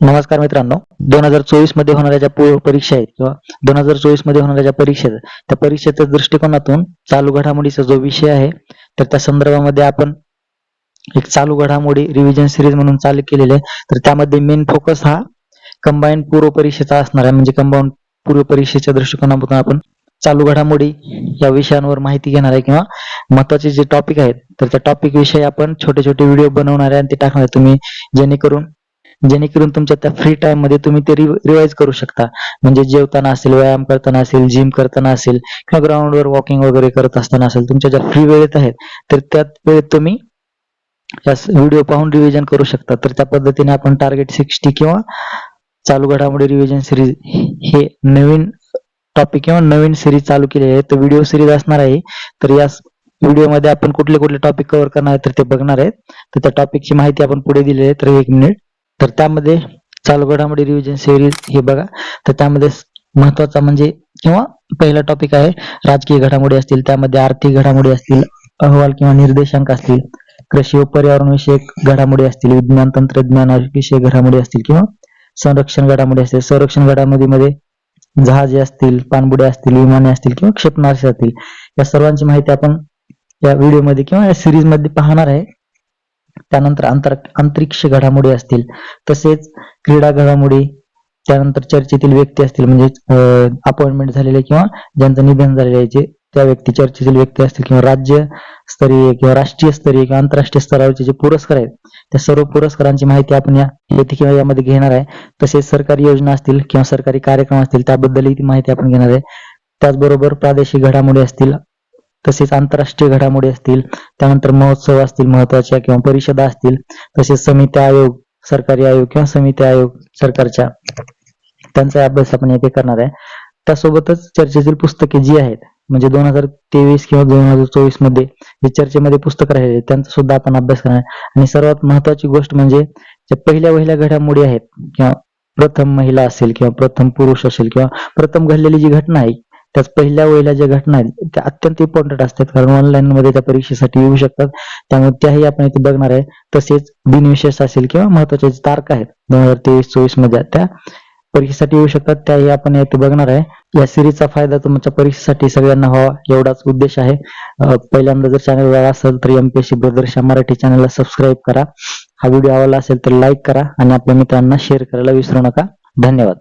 नमस्कार मित्रांनो. दोन हजार चोवीसमध्ये होणाऱ्या ज्या पूर्व परीक्षा आहेत किंवा दोन हजार चोवीसमध्ये होणाऱ्या ज्या परीक्षा आहेत त्या परीक्षेच्या दृष्टिकोनातून चालू घडामोडीचा जो विषय आहे तर त्या संदर्भामध्ये आपण एक चालू घडामोडी रिव्हिजन सिरीज म्हणून चालू केलेले आहे. तर त्यामध्ये मेन फोकस हा कंबाईन पूर्व परीक्षेचा असणार आहे. म्हणजे कंबाईन पूर्व परीक्षेच्या दृष्टिकोनातून आपण चालू घडामोडी या विषयांवर माहिती घेणार आहे किंवा महत्त्वाचे जे टॉपिक आहेत तर त्या टॉपिक विषयी आपण छोटे छोटे व्हिडिओ बनवणार आहे आणि ते टाकणार आहे. तुम्ही जेणेकरून जेणेकरून तुमच्या त्या फ्री टाइममध्ये तुम्ही ते रिवाइज करू शकता. म्हणजे जेवताना असेल व्यायाम करताना असेल जिम करताना असेल किंवा ग्राउंडवर वॉकिंग वगैरे करत असताना असेल तुमच्या ज्या फ्री वेळेत आहेत तर त्यात वेळेत तुम्ही व्हिडिओ पाहून रिव्हिजन करू शकता. तर त्या पद्धतीने आपण टार्गेट सिक्स्टी किंवा चालू घडामोडी रिव्हिजन सिरीज हे नवीन टॉपिक किंवा नवीन सिरीज चालू केलेली आहे. तर व्हिडिओ सिरीज असणार आहे. तर या व्हिडिओमध्ये आपण कुठले कुठले टॉपिक कव्हर करणार आहे तर ते बघणार आहेत. तर त्या टॉपिकची माहिती आपण पुढे दिली आहे. तर एक मिनिट तर त्यामध्ये चालू घडामोडी रिव्हिजन सिरीज हे बघा. तर त्यामध्ये महत्त्वाचा म्हणजे किंवा पहिला टॉपिक आहे राजकीय घडामोडी असतील त्यामध्ये आर्थिक घडामोडी असतील अहवाल किंवा निर्देशांक असतील कृषी व पर्यावरण विषयक घडामोडी असतील विज्ञान तंत्रज्ञान विषयक घडामोडी असतील किंवा संरक्षण घडामोडी असतील. संरक्षण घडामोडीमध्ये जहाजे असतील पाणबुड्या असतील विमाने असतील किंवा क्षेपणास्त्रे असतील. या सर्वांची माहिती आपण या व्हिडिओमध्ये किंवा या सिरीजमध्ये पाहणार आहे. त्यानंतर अंतर अंतरिक्ष घडामोडी असतील तसेच क्रीडा घडामोडी त्यानंतर चर्चेतील व्यक्ती असतील म्हणजे अपॉइंटमेंट झालेले किंवा ज्यांचं निधन झालेले आहे जे त्या व्यक्ती चर्चेतील व्यक्ती असतील किंवा राज्य स्तरीय किंवा राष्ट्रीय स्तरीय किंवा आंतरराष्ट्रीय स्तरावरचे जे पुरस्कार आहेत त्या सर्व पुरस्कारांची माहिती आपण या येथे किंवा यामध्ये घेणार आहे. तसेच सरकारी योजना असतील किंवा सरकारी कार्यक्रम असतील त्याबद्दलही ती माहिती आपण घेणार आहे. त्याचबरोबर प्रादेशिक घडामोडी असतील तसेच आंतरराष्ट्रीय घडामोडी असतील त्यानंतर महोत्सव असतील महत्त्वाच्या किंवा परिषदा असतील तसेच समिती आयोग सरकारी आयोग किंवा समिती आयोग सरकारच्या त्यांचा अभ्यास आपण येथे करणार आहे. त्यासोबतच चर्चेतील पुस्तके जी आहेत म्हणजे दोन हजार तेवीस किंवा दोन हजार चोवीसमध्ये जे चर्चेमध्ये पुस्तक राहिले त्यांचा सुद्धा आपण अभ्यास करणार आणि सर्वात महत्वाची गोष्ट म्हणजे ज्या पहिल्या पहिल्या घडामोडी आहेत किंवा प्रथम महिला असेल किंवा प्रथम पुरुष असेल किंवा प्रथम घडलेली जी घटना आहे त्याच पहिल्या वेळेला ज्या घटना आहेत त्या अत्यंत इम्पॉर्टंट असतात. कारण ऑनलाईन मध्ये त्या परीक्षेसाठी येऊ शकतात. त्यामुळे त्याही आपण इथे बघणार आहे. तसेच दिनविशेष असेल किंवा महत्त्वाचे तारखा आहेत दोन हजार तेवीस चोवीसमध्ये त्या परीक्षेसाठी येऊ शकतात. त्याही आपण इथे बघणार आहे. या सिरीजचा फायदा तुमच्या परीक्षेसाठी सगळ्यांना व्हावा एवढाच उद्देश आहे. पहिल्यांदा जर चॅनल असेल तर एमपीएससी दूरदर्शन मराठी चॅनलला सबस्क्राईब करा. हा व्हिडिओ आवडला असेल तर लाईक करा आणि आपल्या मित्रांना शेअर करायला विसरू नका. धन्यवाद.